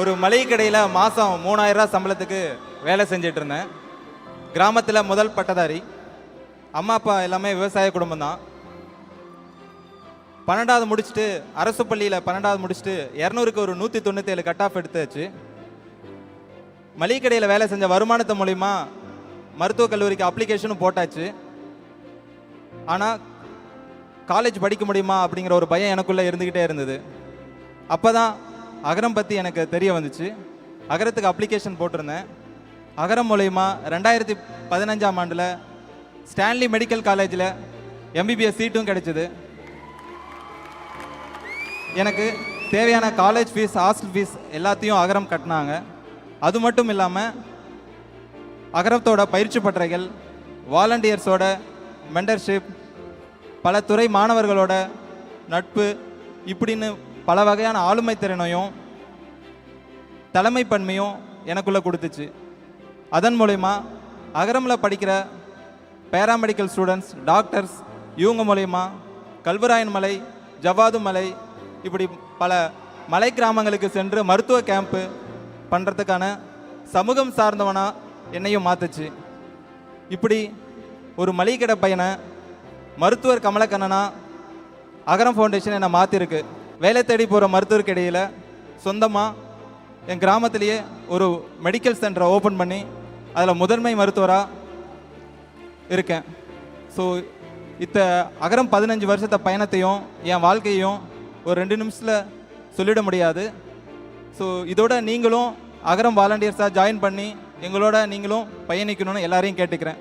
ஒரு மளிகை கடையில் மாதம் மூணாயிரரூவா சம்பளத்துக்கு வேலை செஞ்சிட்டு இருந்தேன். கிராமத்தில் முதல் பட்டதாரி. அம்மா அப்பா எல்லாமே விவசாய குடும்பம் தான். பன்னெண்டாவது முடிச்சுட்டு அரசு பள்ளியில் பன்னெண்டாவது முடிச்சுட்டு இரநூறுக்கு ஒரு நூற்றி தொண்ணூற்றேழு கட் ஆஃப் எடுத்தாச்சு. மளிகை கடையில் வேலை செஞ்ச வருமானத்து மூலிமா மருத்துவக் கல்லூரிக்கு அப்ளிகேஷனும் போட்டாச்சு. ஆனால் காலேஜ் படிக்க முடியுமா அப்படிங்கிற ஒரு பயம் எனக்குள்ளே இருந்துக்கிட்டே இருந்தது. அப்போ தான் அகரம் பற்றி எனக்கு தெரிய வந்துச்சு. அகரத்துக்கு அப்ளிகேஷன் போட்டிருந்தேன். அகரம் மூலயமா ரெண்டாயிரத்தி பதினஞ்சாம் ஆண்டில் ஸ்டான்லி மெடிக்கல் காலேஜில் எம்பிபிஎஸ் சீட்டும் கிடைச்சிது. எனக்கு தேவையான காலேஜ் ஃபீஸ் ஹாஸ்டல் ஃபீஸ் எல்லாத்தையும் அகரம் கட்டினாங்க. அது மட்டும் இல்லாமல் அகரத்தோட பயிற்சி பட்டறைகள் வாலண்டியர்ஸோட மெண்டர்ஷிப் பல துறை மாணவர்களோட நட்பு இப்படின்னு பல வகையான ஆளுமை திறனையும் தலைமைப்பன்மையும் எனக்குள்ளே கொடுத்துச்சு. அதன் மூலயமா அகரமில் படிக்கிற பேராமெடிக்கல் ஸ்டூடெண்ட்ஸ் டாக்டர்ஸ் இவங்க மூலயமா கல்வராயன் மலை ஜவ்வாது மலை இப்படி பல மலை கிராமங்களுக்கு சென்று மருத்துவ கேம்ப்பு பண்ணுறதுக்கான சமூகம் சார்ந்தவனாக என்னையும் மாற்றுச்சு இப்படி ஒரு மளிகை கடை பையனை மருத்துவர் கமலக்கண்ணனா அகரம் ஃபவுண்டேஷன் என்னை மாற்றிருக்கு வேலை தேடி போகிற மருத்துவருக்கு இடையில் சொந்தமாக என் கிராமத்திலேயே ஒரு மெடிக்கல் சென்டரை ஓப்பன் பண்ணி அதில் முதன்மை மருத்துவராக இருக்கேன். ஸோ இத்த அகரம் பதினஞ்சு வருஷத்தை பயணத்தையும் என் வாழ்க்கையையும் ஒரு ரெண்டு நிமிஷத்தில் சொல்லிட முடியாது. ஸோ இதோட நீங்களும் அகரம் வாலண்டியர்ஸாக ஜாயின் பண்ணி எங்களோட நீங்களும் பயணிக்கணும்னு எல்லாரையும் கேட்டுக்கிறேன்.